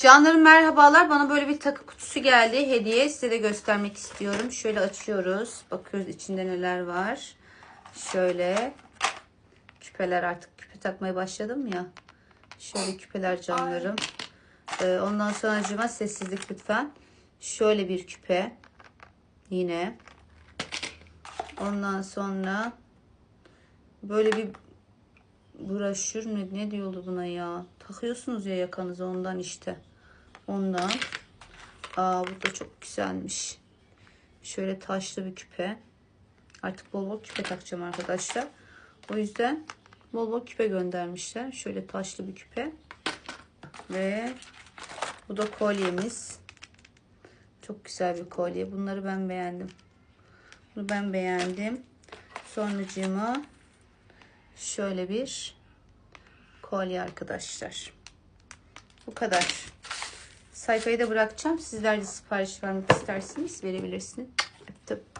Canlarım merhabalar. Bana böyle bir takı kutusu geldi. Hediye. Size de göstermek istiyorum. Şöyle açıyoruz. Bakıyoruz içinde neler var. Şöyle. Küpeler artık küpe takmaya başladım ya. Şöyle küpeler canlarım. Ee, ondan sonra acıma sessizlik lütfen. Şöyle bir küpe. Yine. Ondan sonra böyle bir broşür mü ne diyordu buna ya? Takıyorsunuz ya yakanıza ondan işte. Ondan. Aa bu da çok güzelmiş. Şöyle taşlı bir küpe. Artık bol bol küpe takacağım arkadaşlar. O yüzden bol bol küpe göndermişler. Şöyle taşlı bir küpe. Ve bu da kolyemiz. Çok güzel bir kolye. Bunları ben beğendim. Bunu ben beğendim. Sonracığıma şöyle bir kolye arkadaşlar. Bu kadar. Sayfayı da bırakacağım. Sizler de sipariş vermek isterseniz verebilirsiniz. Öptüm.